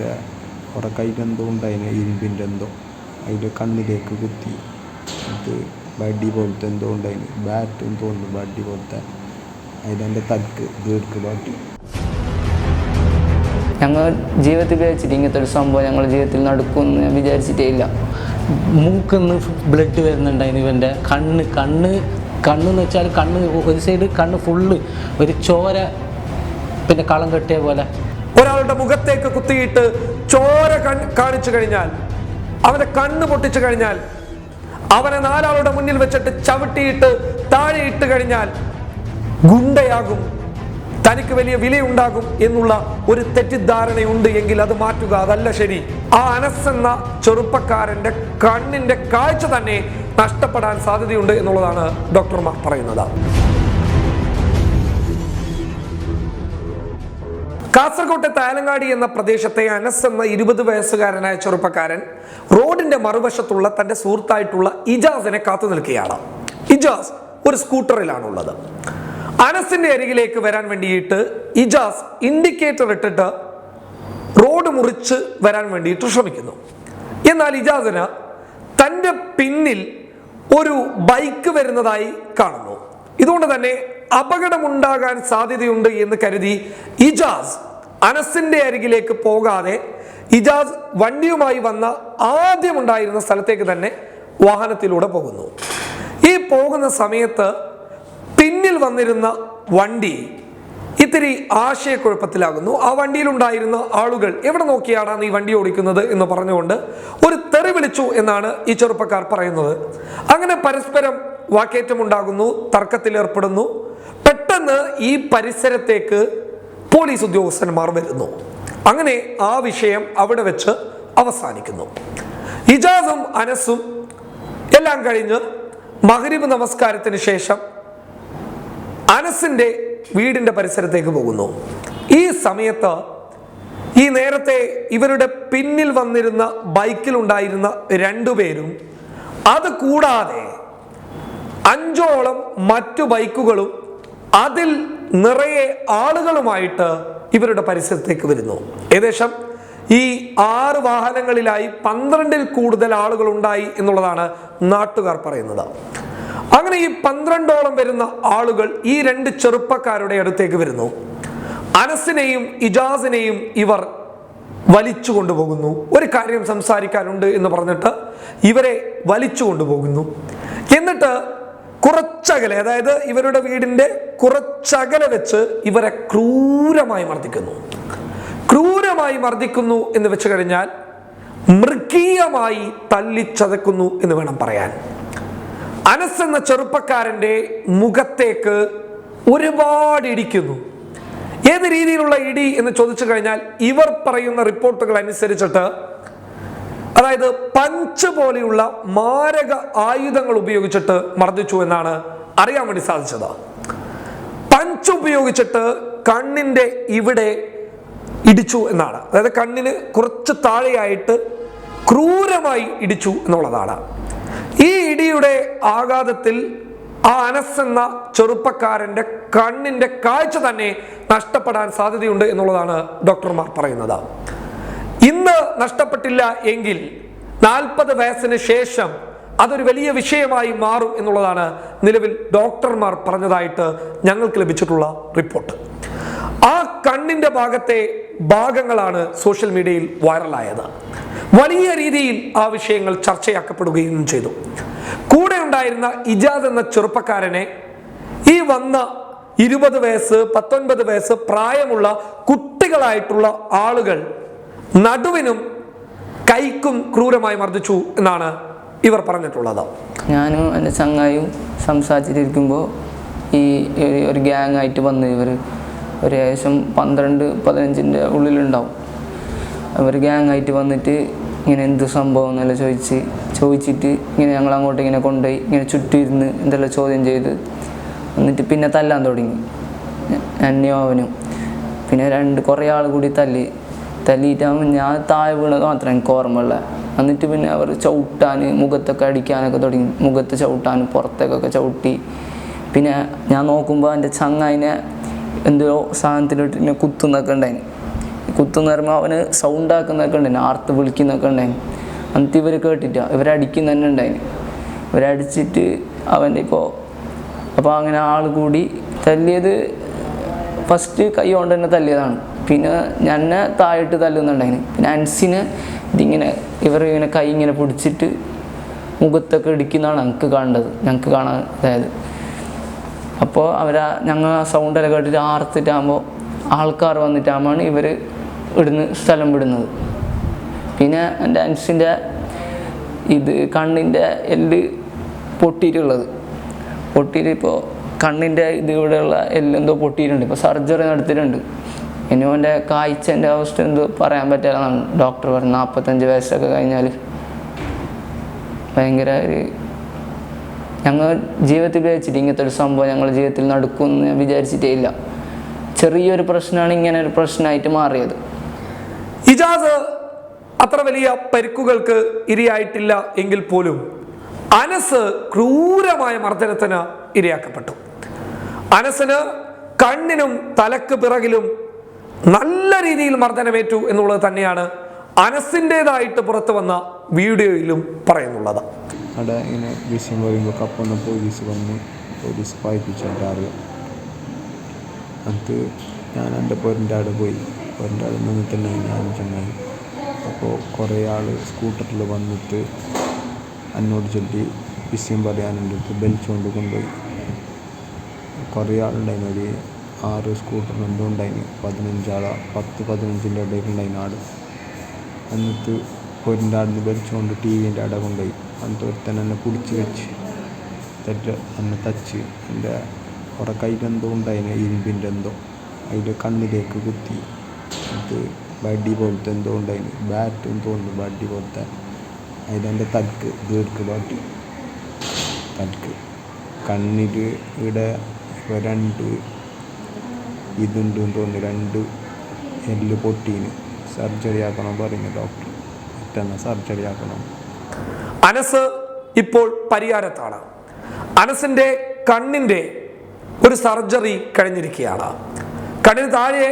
അതിന്റെ അവിടെ കയ്യിലെന്തോ ഉണ്ടായിന് ഇരുമ്പിന്റെ എന്തോ അതിന്റെ കണ്ണിലേക്ക് കുത്തി. അത് വടി പോലത്തെ എന്തോ ഉണ്ടായിന്. ബാറ്റ് തോന്നുന്നു വടി പോലത്തെ. അതിന്റെ തക്ക് ദീർഘ ബാറ്റ് ഞങ്ങൾ ജീവിതത്തിൽ വിചാരിച്ചിട്ട് ഇങ്ങനത്തെ ഒരു സംഭവം ഞങ്ങളുടെ ജീവിതത്തിൽ നടക്കുമെന്ന് ഞാൻ വിചാരിച്ചിട്ടേ ഇല്ല. മൂക്കിന്ന് ബ്ലഡ് വരുന്നുണ്ടായിരുന്നു ഇവന്റെ കണ്ണ്. കണ്ണ് കണ്ണെന്ന് വെച്ചാൽ കണ്ണ് ഒരു സൈഡ് കണ്ണ് ഫുള്ള് ഒരു ചോര പിന്നെ കളം കെട്ടിയ പോലെ. ഒരാളുടെ മുഖത്തേക്ക് കുത്തിയിട്ട് ചോര കാണിച്ചു കഴിഞ്ഞാൽ അവന്റെ കണ്ണ് പൊട്ടിച്ചു കഴിഞ്ഞാൽ അവനെ നാലാളുടെ മുന്നിൽ വെച്ചിട്ട് ചവിട്ടിയിട്ട് താഴെ ഇട്ട് കഴിഞ്ഞാൽ ഗുണ്ടയാകും തനിക്ക് വലിയ വിലയുണ്ടാകും എന്നുള്ള ഒരു തെറ്റിദ്ധാരണയുണ്ട് എങ്കിൽ അത് മാറ്റുക അതല്ല ശരി. ആ അനസ് എന്ന ചെറുപ്പക്കാരന്റെ കണ്ണിന്റെ കാഴ്ച തന്നെ നഷ്ടപ്പെടാൻ സാധ്യതയുണ്ട് എന്നുള്ളതാണ് ഡോക്ടർമാർ പറയുന്നത്. കാസർകോട്ടെ താലങ്ങാടി എന്ന പ്രദേശത്തെ അനസ് എന്ന ഇരുപത് വയസ്സുകാരനായ ചെറുപ്പക്കാരൻ റോഡിന്റെ മറുവശത്തുള്ള തന്റെ സുഹൃത്തായിട്ടുള്ള ഇജാസിനെ കാത്തു നിൽക്കുകയാണ്. ഇജാസ് ഒരു സ്കൂട്ടറിലാണുള്ളത്. അനസിന്റെ അരികിലേക്ക് വരാൻ വേണ്ടിയിട്ട് ഇജാസ് ഇൻഡിക്കേറ്റർ ഇട്ടിട്ട് റോഡ് മുറിച്ച് വരാൻ വേണ്ടിയിട്ട് ശ്രമിക്കുന്നു. എന്നാൽ ഇജാസിന് തന്റെ പിന്നിൽ ഒരു ബൈക്ക് വരുന്നതായി കാണുന്നു. ഇതുകൊണ്ട് തന്നെ അപകടമുണ്ടാകാൻ സാധ്യതയുണ്ട് എന്ന് കരുതി ഇജാസ് അനസിന്റെ അരികിലേക്ക് പോകാതെ ഇജാസ് വണ്ടിയുമായി വന്ന ആദ്യമുണ്ടായിരുന്ന സ്ഥലത്തേക്ക് തന്നെ വാഹനത്തിലൂടെ പോകുന്നു. ഈ പോകുന്ന സമയത്ത് പിന്നിൽ വന്നിരുന്ന വണ്ടി ഇത്തിരി ആശയക്കുഴപ്പത്തിലാകുന്നു. ആ വണ്ടിയിലുണ്ടായിരുന്ന ആളുകൾ എവിടെ നോക്കിയാണ് ഈ വണ്ടി ഓടിക്കുന്നത് എന്ന് പറഞ്ഞുകൊണ്ട് ഒരു തെറി വിളിച്ചു എന്നാണ് ഈ ചെറുപ്പക്കാർ പറയുന്നത്. അങ്ങനെ പരസ്പരം വാക്കേറ്റമുണ്ടാകുന്നു തർക്കത്തിലേർപ്പെടുന്നു. പെട്ടെന്ന് ഈ പരിസരത്തേക്ക് പോലീസ് ഉദ്യോഗസ്ഥന്മാർ വരുന്നു. അങ്ങനെ ആ വിഷയം അവിടെ വെച്ച് അവസാനിക്കുന്നു. ഇജാസും അനസും എല്ലാം കഴിഞ്ഞ് മഹരിബ് നമസ്കാരത്തിന് ശേഷം അനസിന്റെ വീടിന്റെ പരിസരത്തേക്ക് പോകുന്നു. ഈ സമയത്ത് ഈ നേരത്തെ ഇവരുടെ പിന്നിൽ വന്നിരുന്ന ബൈക്കിലുണ്ടായിരുന്ന രണ്ടുപേരും അത് കൂടാതെ അഞ്ചോളം മറ്റു ബൈക്കുകളും അതിൽ നിറയെ ആളുകളുമായിട്ട് ഇവരുടെ പരിസരത്തേക്ക് വരുന്നു. ഏകദേശം ഈ ആറ് വാഹനങ്ങളിലായി പന്ത്രണ്ടിൽ കൂടുതൽ ആളുകൾ ഉണ്ടായി എന്നുള്ളതാണ് നാട്ടുകാർ പറയുന്നത്. അങ്ങനെ ഈ പന്ത്രണ്ടോളം വരുന്ന ആളുകൾ ഈ രണ്ട് ചെറുപ്പക്കാരുടെ അടുത്തേക്ക് വരുന്നു. അനസിനെയും ഇജാസിനെയും ഇവർ വലിച്ചു കൊണ്ടുപോകുന്നു. ഒരു കാര്യം സംസാരിക്കാനുണ്ട് എന്ന് പറഞ്ഞിട്ട് ഇവരെ വലിച്ചു കൊണ്ടുപോകുന്നു. എന്നിട്ട് കുറച്ചകലെ അതായത് ഇവരുടെ വീടിന്റെ കുറച്ചകലെ വെച്ച് ഇവരെ ക്രൂരമായി മർദ്ദിക്കുന്നു. ക്രൂരമായി മർദ്ദിക്കുന്നു എന്ന് വെച്ച് കഴിഞ്ഞാൽ മൃഗീയമായി തല്ലിച്ചതക്കുന്നു എന്ന് വേണം പറയാൻ. അനസ് എന്ന ചെറുപ്പക്കാരന്റെ മുഖത്തേക്ക് ഒരുപാട് ഇടിക്കുന്നു. ഏത് രീതിയിലുള്ള ഇടി എന്ന് ചോദിച്ചു കഴിഞ്ഞാൽ ഇവർ പറയുന്ന റിപ്പോർട്ടുകൾ അനുസരിച്ചിട്ട് അതായത് പഞ്ച് പോലെയുള്ള മാരക ആയുധങ്ങൾ ഉപയോഗിച്ചിട്ട് മർദ്ദിച്ചു എന്നാണ് അറിയാൻ വേണ്ടി സാധിച്ചത്. പഞ്ച് ഉപയോഗിച്ചിട്ട് കണ്ണിന്റെ ഇവിടെ ഇടിച്ചു എന്നാണ്. അതായത് കണ്ണിന് കുറച്ച് താഴെയായിട്ട് ക്രൂരമായി ഇടിച്ചു എന്നുള്ളതാണ്. ഈ ഇടിയുടെ ആഘാതത്തിൽ ആ അനസ് എന്ന ചെറുപ്പക്കാരന്റെ കണ്ണിന്റെ കാഴ്ച തന്നെ നഷ്ടപ്പെടാൻ സാധ്യതയുണ്ട് എന്നുള്ളതാണ് ഡോക്ടർമാർ പറയുന്നത്. നഷ്ടപ്പെട്ടില്ല എങ്കിൽ നാൽപ്പത് വയസ്സിന് ശേഷം അതൊരു വലിയ വിഷയമായി മാറും എന്നുള്ളതാണ് നിലവിൽ ഡോക്ടർമാർ പറഞ്ഞതായിട്ട് ഞങ്ങൾക്ക് ലഭിച്ചിട്ടുള്ള റിപ്പോർട്ട്. ആ കണ്ണിന്റെ ഭാഗത്തെ ഭാഗങ്ങളാണ് സോഷ്യൽ മീഡിയയിൽ വൈറലായത്. വലിയ രീതിയിൽ ആ വിഷയങ്ങൾ ചർച്ചയാക്കപ്പെടുകയും ചെയ്തു. കൂടെ ഉണ്ടായിരുന്ന ഇജാദ് എന്ന ചെറുപ്പക്കാരനെ ഈ വന്ന ഇരുപത് വയസ്സ് പത്തൊൻപത് വയസ്സ് പ്രായമുള്ള കുട്ടികളായിട്ടുള്ള ആളുകൾ നടുവിനും കൈക്കും ക്രൂരമായി മർദ്ദിച്ചു എന്നാണ് ഇവർ പറഞ്ഞിട്ടുള്ളത്. ഞാനും എന്റെ ചങ്ങായും സംസാരിച്ചിട്ടിരിക്കുമ്പോൾ ഈ ഒരു ഗ്യാങ് ആയിട്ട് വന്നു ഇവർ ഒരു ഏകദേശം പന്ത്രണ്ട് പതിനഞ്ചിന്റെ ഉള്ളിലുണ്ടാവും. അവർ ഗ്യാങ് ആയിട്ട് വന്നിട്ട് ഇങ്ങനെ എന്ത് സംഭവം എന്നല്ല ചോദിച്ച് ചോദിച്ചിട്ട് ഇങ്ങനെ ഞങ്ങൾ അങ്ങോട്ട് ഇങ്ങനെ കൊണ്ടുപോയി ഇങ്ങനെ ചുറ്റിരുന്ന് എന്തെല്ലാം ചോദ്യം ചെയ്ത് എന്നിട്ട് പിന്നെ തല്ലാൻ തുടങ്ങി. എന്നെയോ അവനും. പിന്നെ രണ്ട് കുറേ ആൾ കൂടി തല്ലി. തല്ലിയിട്ടാകുമ്പോൾ ഞാൻ താഴെ വീണത് മാത്രമേ എനിക്ക് ഓർമ്മയുള്ള. എന്നിട്ട് പിന്നെ അവർ ചവിട്ടാൻ മുഖത്തൊക്കെ അടിക്കാനൊക്കെ തുടങ്ങി. മുഖത്ത് ചവിട്ടാൻ പുറത്തേക്കൊക്കെ ചവിട്ടി. പിന്നെ ഞാൻ നോക്കുമ്പോൾ എന്റെ ചങ്ങായിനെ എന്തോ സാധനത്തിലിട്ട് ഇങ്ങനെ കുത്തുന്നൊക്കെ ഉണ്ടായിന്. കുത്തുന്ന പറയുമ്പോൾ അവന് സൗണ്ട് ആക്കുന്നൊക്കെ ഉണ്ടായിരുന്നു ആർത്ത് വിളിക്കുന്നൊക്കെ ഉണ്ടായിരുന്നു എന്നിട്ട് ഇവർ കേട്ടിട്ടാ ഇവരടിക്കുന്ന തന്നെ ഉണ്ടായിരുന്നു ഇവരടിച്ചിട്ട് അവന്റെ ഇപ്പോൾ അപ്പോൾ അങ്ങനെ ആൾ കൂടി തല്ലിയത് ഫസ്റ്റ് കൈ കൊണ്ട് തന്നെ തല്ലിയതാണ്. പിന്നെ ഞാൻ താഴിട്ട് തല്ലുന്നുണ്ടായിരുന്നു പിന്നെ അൻസിന് ഇതിങ്ങനെ ഇവർ ഇങ്ങനെ കൈ ഇങ്ങനെ പിടിച്ചിട്ട് മുഖത്തൊക്കെ ഇടിക്കുന്നതാണ് ഞങ്ങൾക്ക് കാണേണ്ടത്. ഞങ്ങൾക്ക് കാണാൻ അതായത്. അപ്പോൾ അവർ ഞങ്ങൾ ആ സൗണ്ടെല്ലാം കേട്ടിട്ട് ആർത്തിട്ടാകുമ്പോൾ ആൾക്കാർ വന്നിട്ടാകുമ്പോൾ ഇവർ ഇടുന്ന സ്ഥലം വിടുന്നത്. പിന്നെ എന്റെ അൻസിന്റെ ഇത് കണ്ണിന്റെ എല്ല് പൊട്ടിയിട്ടുള്ളത്. പൊട്ടിയിട്ട് ഇപ്പോൾ കണ്ണിന്റെ ഇത് ഇവിടെയുള്ള എല്ലെന്തോ പൊട്ടിയിട്ടുണ്ട്. ഇപ്പോൾ സർജറി നടത്തിയിട്ടുണ്ട്. ഇനി അവന്റെ കാഴ്ചന്റെ അവസ്ഥ എന്ത് പറയാൻ പറ്റില്ല. ഡോക്ടർ പറഞ്ഞു നാൽപ്പത്തഞ്ച് വയസ്സൊക്കെ കഴിഞ്ഞാൽ ഭയങ്കര ഒരു ഞങ്ങൾ ജീവിതത്തിൽ വിചാരിച്ചിട്ട് ഇങ്ങനത്തെ ഒരു സംഭവം ഞങ്ങളുടെ ജീവിതത്തിൽ നടക്കുമെന്ന് ഞാൻ വിചാരിച്ചിട്ടേ ഇല്ല. ചെറിയൊരു പ്രശ്നമാണ് ഇങ്ങനെ ഒരു പ്രശ്നമായിട്ട് മാറിയത്. ഇജാസ് അത്ര വലിയ പരിക്കുകൾക്ക് ഇരയായിട്ടില്ല എങ്കിൽ പോലും അനസ് ക്രൂരമായ മർദ്ദനത്തിന് ഇരയാക്കപ്പെട്ടു. അനസിന് കണ്ണിനും തലക്ക് പിറകിലും നല്ല രീതിയിൽ മർദ്ദനമേറ്റു എന്നുള്ളത് തന്നെയാണ് അനസിന്റെതായിട്ട് പുറത്തു വന്ന വീഡിയോയിലും പറയുന്നുള്ളത്. അവിടെ ഇങ്ങനെ വിഷയം പറയുമ്പോൾ കപ്പൊന്ന് പോലീസ് വന്ന് പോലീസ് പായിപ്പിച്ചിട്ട് അറിയാം അത് ഞാൻ എന്റെ പൊരന്റെ ആട് പോയി. പൊരന്റെ അവിടെ നിന്നിട്ടുണ്ടെങ്കിൽ ഞാൻ ചെന്നായി അപ്പോൾ കുറേ ആൾ സ്കൂട്ടറിൽ വന്നിട്ട് എന്നോട് ചൊല്ലി വിഷയം പറയാനുണ്ട് ബെൽച്ചുകൊണ്ട് കൊണ്ടുപോയി. കുറേ ആളുണ്ടായിരുന്നു ആറ് സ്കൂട്ടർ എന്തോ ഉണ്ടായിന്. പതിനഞ്ചാളാ പത്ത് പതിനഞ്ചിന്റെ ഇടയിൽ ഉണ്ടായിന് ആട്. എന്നിട്ട് പൊരിന്റെ ആടിന് വലിച്ചുകൊണ്ട് ടി വിന്റെ അവിടെ കൊണ്ടുപോയി. എന്നിട്ട് ഒരുത്തൻ എന്നെ പിടിച്ച് വെച്ച് എന്നിട്ട് എന്നെ തച്ച് എന്റെ കുറേ കയ്യിലെന്തോ ഉണ്ടായിന് ഇരുമ്പിന്റെ എന്തോ. അതിന്റെ കണ്ണിലേക്ക് കുത്തി. എന്നിട്ട് ബഡി പോലത്തെ എന്തോ ഉണ്ടായിന്. ബാറ്റ് എന്തോ തോന്നുന്നു ബഡി പോലത്തെ. അതിലെന്റെ തക്ക് ദീർഘ ബാറ്റ് തക്ക് കണ്ണിൽ ഇവിടെ രണ്ട് ഇതുണ്ട് എന്ന് തോന്നുന്നു രണ്ട് എല്ല് പൊട്ടീന് സർജറി ആക്കണം പറയുന്നു ഡോക്ടർ പെട്ടെന്ന് സർജറി ആക്കണം. അനസ് ഇപ്പോൾ പരിഹാരത്താണ് അനസിന്റെ കണ്ണിന്റെ ഒരു സർജറി കഴിഞ്ഞിരിക്കുകയാണ്. കണ്ണിന് താഴെ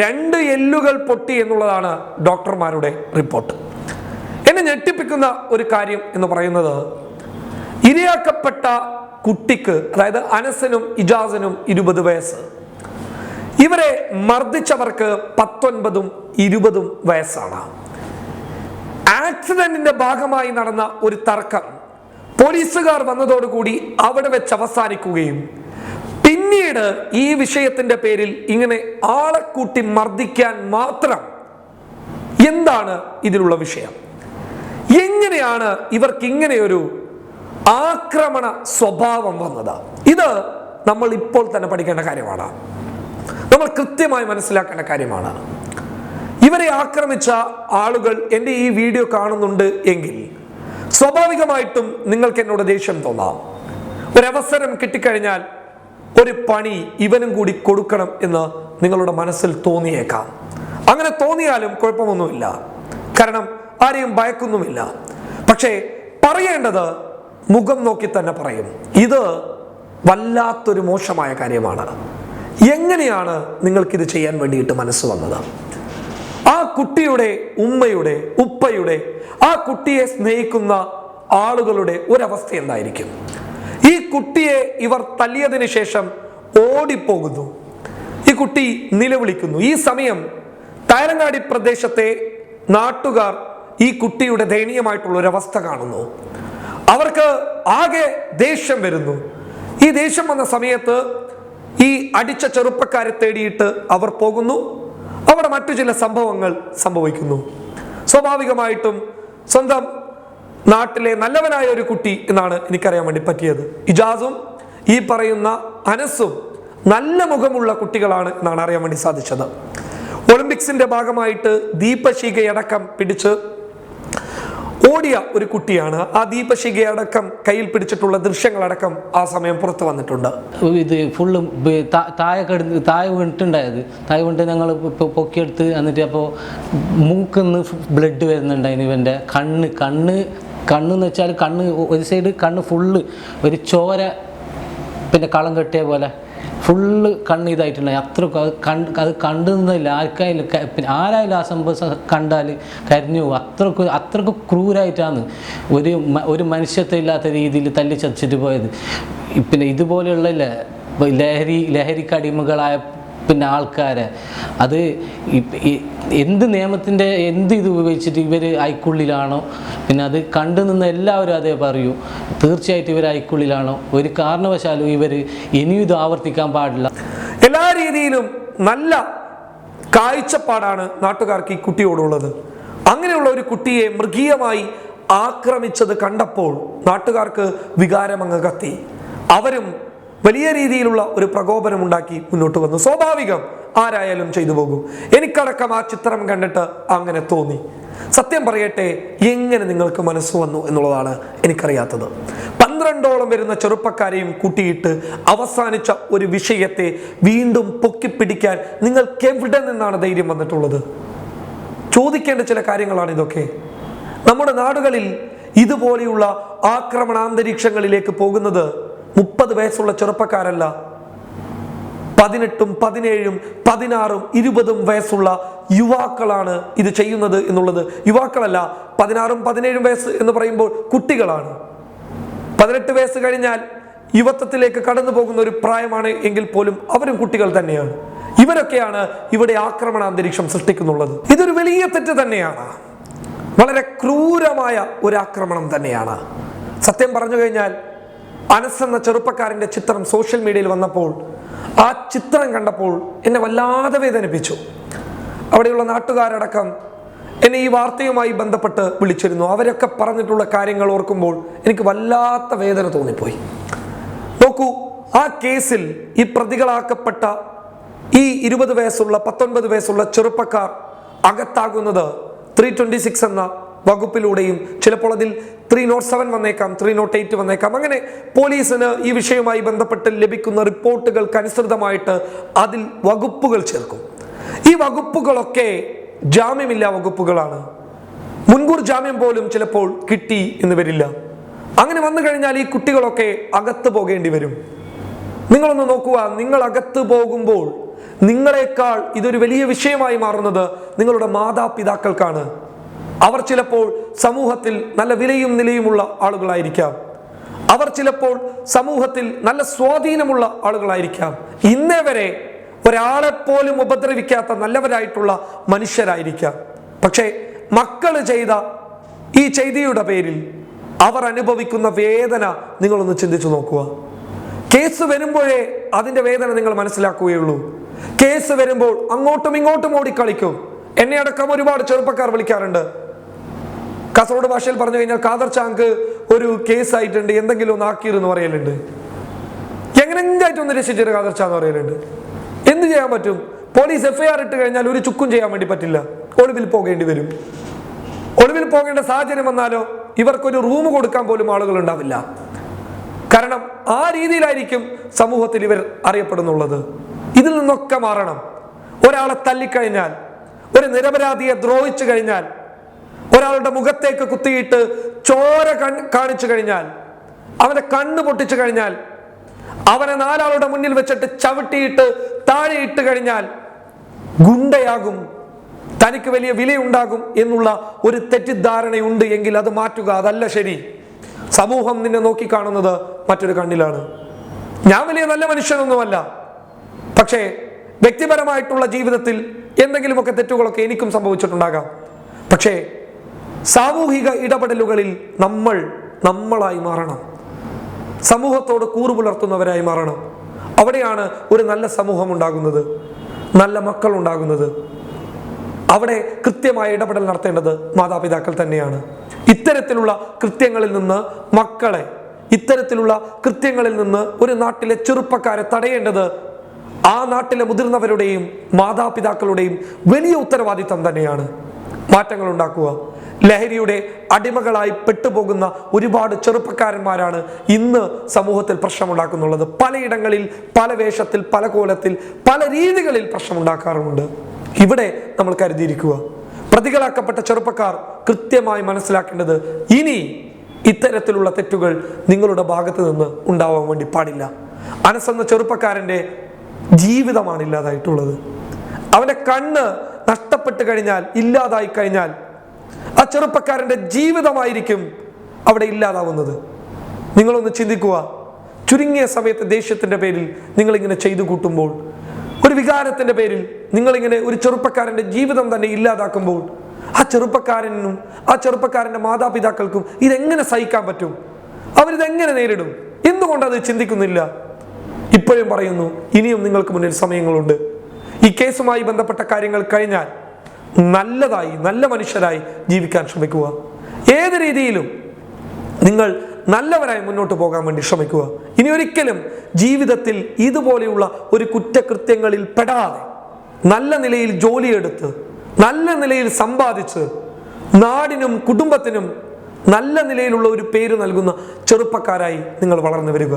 രണ്ട് എല്ലുകൾ പൊട്ടി എന്നുള്ളതാണ് ഡോക്ടർമാരുടെ റിപ്പോർട്ട് എന്നെ ഞെട്ടിപ്പിക്കുന്ന ഒരു കാര്യം എന്ന് പറയുന്നത് ഇരയാക്കപ്പെട്ട കുട്ടിക്ക് അതായത് അനസനും ഇജാസിനും ഇരുപത് വയസ്സ്. ഇവരെ മർദ്ദിച്ചവർക്ക് പത്തൊൻപതും ഇരുപതും വയസ്സാണ്. ആക്സിഡന്റിന്റെ ഭാഗമായി നടന്ന ഒരു തർക്കം പോലീസുകാർ വന്നതോടുകൂടി അവിടെ വെച്ച് അവസാനിക്കുകയും പിന്നീട് ഈ വിഷയത്തിന്റെ പേരിൽ ഇങ്ങനെ ആളെ കൂട്ടി മർദ്ദിക്കാൻ മാത്രം എന്താണ് ഇതിലുള്ള വിഷയം? എങ്ങനെയാണ് ഇവർക്ക് ഇങ്ങനെയൊരു ആക്രമണ സ്വഭാവം വന്നത്? ഇത് നമ്മൾ ഇപ്പോൾ തന്നെ പഠിക്കേണ്ട കാര്യമാണ്. നമ്മൾ കൃത്യമായി മനസ്സിലാക്കേണ്ട കാര്യമാണ്. ഇവരെ ആക്രമിച്ച ആളുകൾ എന്റെ ഈ വീഡിയോ കാണുന്നുണ്ട് എങ്കിൽ സ്വാഭാവികമായിട്ടും നിങ്ങൾക്ക് എന്നോട് ദേഷ്യം തോന്നാം. ഒരവസരം കിട്ടിക്കഴിഞ്ഞാൽ ഒരു പണി ഇവനും കൂടി കൊടുക്കണം എന്ന് നിങ്ങളുടെ മനസ്സിൽ തോന്നിയേക്കാം. അങ്ങനെ തോന്നിയാലും കുഴപ്പമൊന്നുമില്ല. കാരണം ആരെയും ഭയക്കുന്നുമില്ല. പക്ഷേ പറയേണ്ടത് മുഖം നോക്കി തന്നെ പറയും. ഇത് വല്ലാത്തൊരു മോശമായ കാര്യമാണ്. എങ്ങനെയാണ് നിങ്ങൾക്കിത് ചെയ്യാൻ വേണ്ടിയിട്ട് മനസ്സ് വന്നത്? ആ കുട്ടിയുടെ ഉമ്മയുടെ ഉപ്പയുടെ ആ കുട്ടിയെ സ്നേഹിക്കുന്ന ആളുകളുടെ ഒരവസ്ഥ എന്തായിരിക്കും? ഈ കുട്ടിയെ ഇവർ തല്ലിയതിന് ശേഷം ഓടിപ്പോകുന്നു. ഈ കുട്ടി നിലവിളിക്കുന്നു. ഈ സമയം താരങ്ങാടി പ്രദേശത്തെ നാട്ടുകാർ ഈ കുട്ടിയുടെ ദയനീയമായിട്ടുള്ള ഒരവസ്ഥ കാണുന്നു. അവർക്ക് ആകെ ദേഷ്യം വരുന്നു. ഈ ദേഷ്യം വന്ന സമയത്ത് ഈ അടിച്ച ചെറുപ്പക്കാരെ തേടിയിട്ട് അവർ പോകുന്നു. അവിടെ മറ്റു ചില സംഭവങ്ങൾ സംഭവിക്കുന്നു. സ്വാഭാവികമായിട്ടും സ്വന്തം നാട്ടിലെ നല്ലവനായ ഒരു കുട്ടി എന്നാണ് എനിക്കറിയാൻ വേണ്ടി പറ്റിയത്. ഇജാസും ഈ പറയുന്ന അനസും നല്ല മുഖമുള്ള കുട്ടികളാണ് എന്നാണ് അറിയാൻ വേണ്ടി സാധിച്ചത്. ഒളിമ്പിക്സിന്റെ ഭാഗമായിട്ട് ദീപശിഖയടക്കം പിടിച്ച് ഓടിയ ഒരു കുട്ടിയാണ് ആ ദീപശിഖയടക്കം കയ്യിൽ പിടിച്ചിട്ടുള്ള ദൃശ്യങ്ങളടക്കം ആ സമയം പുറത്തു വന്നിട്ടുണ്ട്. ഇത് ഫുള്ള് താഴെ കിടന്ന് താഴെ വീണിട്ടുണ്ടായത്. താഴെ വീണിട്ട് ഞങ്ങൾ പൊക്കിയെടുത്ത് എന്നിട്ട് അപ്പോൾ മൂക്കിന്ന് ബ്ലഡ് വരുന്നുണ്ടായിരുന്നു ഇവന്റെ കണ്ണ്. കണ്ണ് കണ്ണ് എന്ന് വെച്ചാൽ കണ്ണ് ഒരു സൈഡ് കണ്ണ് ഫുള്ള് ഒരു ചോര പിന്നെ കളം കെട്ടിയ പോലെ. ഫുള്ള് കണ്ണിതായിട്ടുള്ള അത്ര കണ്ട് അത് കണ്ടു നിന്നില്ല. ആർക്കായാലും പിന്നെ ആരായാലും ആ സംഭവം കണ്ടാൽ കരഞ്ഞു അത്രയ്ക്ക് അത്രയ്ക്ക് ക്രൂരായിട്ടാണ് ഒരു ഒരു മനുഷ്യത്വം ഇല്ലാത്ത രീതിയിൽ തല്ലി ചതച്ചിട്ട് പോയത്. പിന്നെ ഇതുപോലെയുള്ള ലഹരി ലഹരിക്ക് അടിമകളായ പിന്നെ ആൾക്കാരെ. അത് എന്ത് നിയമത്തിന്റെ എന്ത് ഇത് ഉപയോഗിച്ചിട്ട് ഇവർ ഐക്കുള്ളിലാണോ? പിന്നെ അത് കണ്ടു നിന്ന് എല്ലാവരും അതേ പറയൂ. തീർച്ചയായിട്ടും ഇവർ ഐക്കുള്ളിലാണോ? ഒരു കാരണവശാലും ഇവർ ഇനിയും ഇത് ആവർത്തിക്കാൻ പാടില്ല. എല്ലാ രീതിയിലും നല്ല കാഴ്ചപ്പാടാണ് നാട്ടുകാർക്ക് ഈ കുട്ടിയോടുള്ളത്. അങ്ങനെയുള്ള ഒരു കുട്ടിയെ മൃഗീയമായി ആക്രമിച്ചത് കണ്ടപ്പോൾ നാട്ടുകാർക്ക് വികാരമങ്ങ് കത്തി. അവരും വലിയ രീതിയിലുള്ള ഒരു പ്രകോപനം ഉണ്ടാക്കി മുന്നോട്ട് വന്നു. സ്വാഭാവികം ആരായാലും ചെയ്തു പോകും. എനിക്കടക്കം ആ ചിത്രം കണ്ടിട്ട് അങ്ങനെ തോന്നി. സത്യം പറയട്ടെ എങ്ങനെ നിങ്ങൾക്ക് മനസ്സ് വന്നു എന്നുള്ളതാണ് എനിക്കറിയാത്തത്. പന്ത്രണ്ടോളം വരുന്ന ചെറുപ്പക്കാരെയും കൂട്ടിയിട്ട് അവസാനിച്ച ഒരു വിഷയത്തെ വീണ്ടും പൊക്കിപ്പിടിക്കാൻ നിങ്ങൾക്ക് എവിടെ നിന്നാണ് ധൈര്യം വന്നിട്ടുള്ളത്? ചോദിക്കേണ്ട ചില കാര്യങ്ങളാണ് ഇതൊക്കെ. നമ്മുടെ നാടുകളിൽ ഇതുപോലെയുള്ള ആക്രമണാന്തരീക്ഷങ്ങളിലേക്ക് പോകുന്നത് മുപ്പത് വയസ്സുള്ള ചെറുപ്പക്കാരല്ല. പതിനെട്ടും പതിനേഴും പതിനാറും ഇരുപതും വയസ്സുള്ള യുവാക്കളാണ് ഇത് ചെയ്യുന്നത് എന്നുള്ളത്. യുവാക്കളല്ല പതിനാറും പതിനേഴും വയസ്സ് എന്ന് പറയുമ്പോൾ കുട്ടികളാണ്. പതിനെട്ട് വയസ്സ് കഴിഞ്ഞാൽ യുവത്വത്തിലേക്ക് കടന്നു പോകുന്ന ഒരു പ്രായമാണ് എങ്കിൽ പോലും അവരും കുട്ടികൾ തന്നെയാണ്. ഇവരൊക്കെയാണ് ഇവിടെ ആക്രമണ അന്തരീക്ഷം സൃഷ്ടിക്കുന്നുള്ളത്. ഇതൊരു വലിയ തെറ്റ് തന്നെയാണ്. വളരെ ക്രൂരമായ ഒരു ആക്രമണം തന്നെയാണ്. സത്യം പറഞ്ഞു കഴിഞ്ഞാൽ അനസ് എന്ന ചെറുപ്പക്കാരന്റെ ചിത്രം സോഷ്യൽ മീഡിയയിൽ വന്നപ്പോൾ ആ ചിത്രം കണ്ടപ്പോൾ എന്നെ വല്ലാതെ വേദനിപ്പിച്ചു. അവിടെയുള്ള നാട്ടുകാരടക്കം എന്നെ ഈ വാർത്തയുമായി ബന്ധപ്പെട്ട് വിളിച്ചിരുന്നു. അവരൊക്കെ പറഞ്ഞിട്ടുള്ള കാര്യങ്ങൾ ഓർക്കുമ്പോൾ എനിക്ക് വല്ലാത്ത വേദന തോന്നിപ്പോയി. നോക്കൂ ആ കേസിൽ ഈ പ്രതികളാക്കപ്പെട്ട ഈ ഇരുപത് വയസ്സുള്ള പത്തൊൻപത് വയസ്സുള്ള ചെറുപ്പക്കാർ അകത്താകുന്നത് ത്രീ ട്വന്റി സിക്സ് എന്ന വകുപ്പിലൂടെയും ചിലപ്പോൾ അതിൽ ത്രീ നോട്ട് സെവൻ വന്നേക്കാം ത്രീ നോട്ട് എയ്റ്റ് വന്നേക്കാം. അങ്ങനെ പോലീസിന് ഈ വിഷയവുമായി ബന്ധപ്പെട്ട് ലഭിക്കുന്ന റിപ്പോർട്ടുകൾക്ക് അനുസൃതമായിട്ട് അതിൽ വകുപ്പുകൾ ചേർക്കും. ഈ വകുപ്പുകളൊക്കെ ജാമ്യമില്ലാ വകുപ്പുകളാണ്. മുൻകൂർ ജാമ്യം പോലും ചിലപ്പോൾ കിട്ടി എന്ന് വരില്ല. അങ്ങനെ വന്നു കഴിഞ്ഞാൽ ഈ കുട്ടികളൊക്കെ അകത്ത് പോകേണ്ടി വരും. നിങ്ങളൊന്ന് നോക്കുക നിങ്ങൾ അകത്ത് പോകുമ്പോൾ നിങ്ങളെക്കാൾ ഇതൊരു വലിയ വിഷയമായി മാറുന്നത് നിങ്ങളുടെ മാതാപിതാക്കൾക്കാണ്. അവർ ചിലപ്പോൾ സമൂഹത്തിൽ നല്ല വിലയും നിലയുമുള്ള ആളുകളായിരിക്കാം. അവർ ചിലപ്പോൾ സമൂഹത്തിൽ നല്ല സ്വാധീനമുള്ള ആളുകളായിരിക്കാം. ഇന്നേ വരെ ഒരാളെ പോലും ഉപദ്രവിക്കാത്ത നല്ലവരായിട്ടുള്ള മനുഷ്യരായിരിക്കാം. പക്ഷേ മക്കൾ ചെയ്ത ഈ ചെയ്തിയുടെ പേരിൽ അവർ അനുഭവിക്കുന്ന വേദന നിങ്ങളൊന്ന് ചിന്തിച്ചു നോക്കുക. കേസ് വരുമ്പോഴേ അതിന്റെ വേദന നിങ്ങൾ മനസ്സിലാക്കുകയുള്ളൂ. കേസ് വരുമ്പോൾ അങ്ങോട്ടും ഇങ്ങോട്ടും ഓടിക്കളിക്കും. എന്നെ അടക്കം ഒരുപാട് ചെറുപ്പക്കാർ വിളിക്കാറുണ്ട്. കാസർഗോഡ് ഭാഷയിൽ പറഞ്ഞു കഴിഞ്ഞാൽ കാദർ ചാങ്ക് ഒരു കേസ് ആയിട്ടുണ്ട് എന്തെങ്കിലും ഒന്ന് ആക്കിയിരുന്നു പറയലുണ്ട്. എങ്ങനെങ്കിലും ഒന്ന് രക്ഷിച്ചൊരു കാദർ ചാന്ന് പറയലുണ്ട്? എന്ത് ചെയ്യാൻ പറ്റും? പോലീസ് എഫ്ഐആർ ഇട്ട് കഴിഞ്ഞാൽ ഒരു ചുക്കും ചെയ്യാൻ വേണ്ടി പറ്റില്ല. ഒളിവിൽ പോകേണ്ടി വരും. ഒളിവിൽ പോകേണ്ട സാഹചര്യം വന്നാലോ ഇവർക്കൊരു റൂം കൊടുക്കാൻ പോലും ആളുകൾ ഉണ്ടാവില്ല. കാരണം ആ രീതിയിലായിരിക്കും സമൂഹത്തിൽ ഇവർ അറിയപ്പെടുന്നുള്ളത്. ഇതിൽ നിന്നൊക്കെ മാറണം. ഒരാളെ തല്ലിക്കഴിഞ്ഞാൽ ഒരു നിരപരാധിയെ ദ്രോഹിച്ചു കഴിഞ്ഞാൽ ഒരാളുടെ മുഖത്തേക്ക് കുത്തിയിട്ട് ചോര കാണിച്ചു കഴിഞ്ഞാൽ അവന്റെ കണ്ണ് പൊട്ടിച്ചു കഴിഞ്ഞാൽ അവനെ നാലാളുടെ മുന്നിൽ വെച്ചിട്ട് ചവിട്ടിയിട്ട് താഴെ ഇട്ട് കഴിഞ്ഞാൽ ഗുണ്ടയാകും തനിക്ക് വലിയ വിലയുണ്ടാകും എന്നുള്ള ഒരു തെറ്റിദ്ധാരണയുണ്ട് എങ്കിൽ അത് മാറ്റുക അതല്ല ശരി. സമൂഹം നിന്നെ നോക്കിക്കാണുന്നത് മറ്റൊരു കണ്ണിലാണ്. ഞാൻ വലിയ നല്ല മനുഷ്യനൊന്നുമല്ല. പക്ഷേ വ്യക്തിപരമായിട്ടുള്ള ജീവിതത്തിൽ എന്തെങ്കിലുമൊക്കെ തെറ്റുകളൊക്കെ എനിക്കും സംഭവിച്ചിട്ടുണ്ടാകാം. പക്ഷേ സാമൂഹിക ഇടപെടലുകളിൽ നമ്മൾ നമ്മളായി മാറണം. സമൂഹത്തോട് കൂറു പുലർത്തുന്നവരായി മാറണം. അവിടെയാണ് ഒരു നല്ല സമൂഹം ഉണ്ടാകുന്നത്. നല്ല മക്കൾ ഉണ്ടാകുന്നത്. അവിടെ കൃത്യമായ ഇടപെടൽ നടത്തേണ്ടത് മാതാപിതാക്കൾ തന്നെയാണ്. ഇത്തരത്തിലുള്ള കൃത്യങ്ങളിൽ നിന്ന് മക്കളെ ഇത്തരത്തിലുള്ള കൃത്യങ്ങളിൽ നിന്ന് ഒരു നാട്ടിലെ ചെറുപ്പക്കാരെ തടയേണ്ടത് ആ നാട്ടിലെ മുതിർന്നവരുടെയും മാതാപിതാക്കളുടെയും വലിയ ഉത്തരവാദിത്തം തന്നെയാണ്. മാറ്റങ്ങൾ ഉണ്ടാക്കുക. ലഹരിയുടെ അടിമകളായി പെട്ടുപോകുന്ന ഒരുപാട് ചെറുപ്പക്കാരന്മാരാണ് ഇന്ന് സമൂഹത്തിൽ പ്രശ്നമുണ്ടാക്കുന്നുള്ളത്. പലയിടങ്ങളിൽ പല വേഷത്തിൽ പല കോലത്തിൽ പല രീതികളിൽ പ്രശ്നമുണ്ടാക്കാറുമുണ്ട്. ഇവിടെ നമ്മൾ കരുതിയിരിക്കുക പ്രതികളാക്കപ്പെട്ട ചെറുപ്പക്കാർ കൃത്യമായി മനസ്സിലാക്കേണ്ടത് ഇനി ഇത്തരത്തിലുള്ള തെറ്റുകൾ നിങ്ങളുടെ ഭാഗത്ത് നിന്ന് ഉണ്ടാവാൻ വേണ്ടി പാടില്ല. അനസ് എന്ന ചെറുപ്പക്കാരന്റെ ജീവിതമാണ് ഇല്ലാതായിട്ടുള്ളത്. അവന്റെ കണ്ണ് നഷ്ടപ്പെട്ട് കഴിഞ്ഞാൽ ഇല്ലാതായി കഴിഞ്ഞാൽ ആ ചെറുപ്പക്കാരന്റെ ജീവിതമായിരിക്കും അവിടെ ഇല്ലാതാവുന്നത്. നിങ്ങളൊന്ന് ചിന്തിക്കുക. ചുരുങ്ങിയ സമയത്ത് ദേഷ്യത്തിന്റെ പേരിൽ നിങ്ങളിങ്ങനെ ചെയ്തു കൂട്ടുമ്പോൾ ഒരു വികാരത്തിന്റെ പേരിൽ നിങ്ങളിങ്ങനെ ഒരു ചെറുപ്പക്കാരന്റെ ജീവിതം തന്നെ ഇല്ലാതാക്കുമ്പോൾ ആ ചെറുപ്പക്കാരനും ആ ചെറുപ്പക്കാരന്റെ മാതാപിതാക്കൾക്കും ഇതെങ്ങനെ സഹിക്കാൻ പറ്റും? അവരിതെങ്ങനെ നേരിടും? എന്തുകൊണ്ട് അത് ചിന്തിക്കുന്നില്ല. ഇപ്പോഴും പറയുന്നു ഇനിയും നിങ്ങൾക്ക് മുന്നിൽ സമയങ്ങളുണ്ട്. ഈ കേസുമായി ബന്ധപ്പെട്ട കാര്യങ്ങൾ കഴിഞ്ഞാൽ നല്ലതായി നല്ല മനുഷ്യരായി ജീവിക്കാൻ ശ്രമിക്കുക. ഏത് രീതിയിലും നിങ്ങൾ നല്ലവരായി മുന്നോട്ട് പോകാൻ വേണ്ടി ശ്രമിക്കുക. ഇനി ഒരിക്കലും ജീവിതത്തിൽ ഇതുപോലെയുള്ള ഒരു കുറ്റകൃത്യങ്ങളിൽ പെടാതെ നല്ല നിലയിൽ ജോലിയെടുത്ത് നല്ല നിലയിൽ സമ്പാദിച്ച് നാടിനും കുടുംബത്തിനും നല്ല നിലയിലുള്ള ഒരു പേര് നൽകുന്ന ചെറുപ്പക്കാരായി നിങ്ങൾ വളർന്നു വരിക.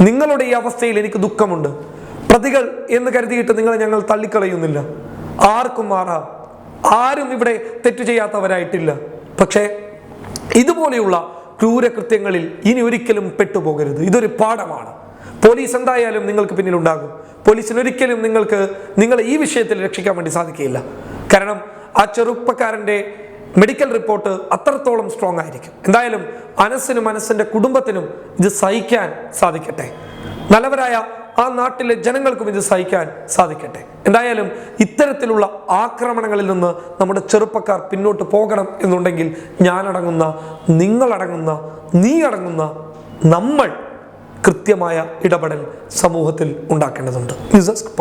നിങ്ങളുടെ ഈ അവസ്ഥയിൽ എനിക്ക് ദുഃഖമുണ്ട്. പ്രതികൾ എന്ന് കരുതിയിട്ട് നിങ്ങളെ ഞങ്ങൾ തള്ളിക്കളയുന്നില്ല. ആർക്കും മാറാം. ആരും ഇവിടെ തെറ്റു ചെയ്യാത്തവരായിട്ടില്ല. പക്ഷേ ഇതുപോലെയുള്ള ക്രൂരകൃത്യങ്ങളിൽ ഇനി ഒരിക്കലും പെട്ടുപോകരുത്. ഇതൊരു പാഠമാണ്. പോലീസ് എന്തായാലും നിങ്ങൾക്ക് പിന്നിലുണ്ടാകും. പോലീസിന് ഒരിക്കലും നിങ്ങൾക്ക് നിങ്ങളെ ഈ വിഷയത്തിൽ രക്ഷിക്കാൻ വേണ്ടി സാധിക്കില്ല കാരണം ആ ചെറുപ്പക്കാരന്റെ മെഡിക്കൽ റിപ്പോർട്ട് അത്രത്തോളം സ്ട്രോങ് ആയിരിക്കും. എന്തായാലും മനസ്സിനും മനസ്സിന്റെ കുടുംബത്തിനും ഇത് സഹിക്കാൻ സാധിക്കട്ടെ. നല്ലവരായ ആ നാട്ടിലെ ജനങ്ങൾക്കും ഇത് സഹിക്കാൻ സാധിക്കട്ടെ. എന്തായാലും ഇത്തരത്തിലുള്ള ആക്രമണങ്ങളിൽ നിന്ന് നമ്മുടെ ചെറുപ്പക്കാർ പിന്നോട്ട് പോകണം എന്നുണ്ടെങ്കിൽ ഞാനടങ്ങുന്ന നിങ്ങളടങ്ങുന്ന നീ അടങ്ങുന്ന നമ്മൾ കൃത്യമായ ഇടപെടൽ സമൂഹത്തിൽ ഉണ്ടാക്കേണ്ടതുണ്ട്. News desk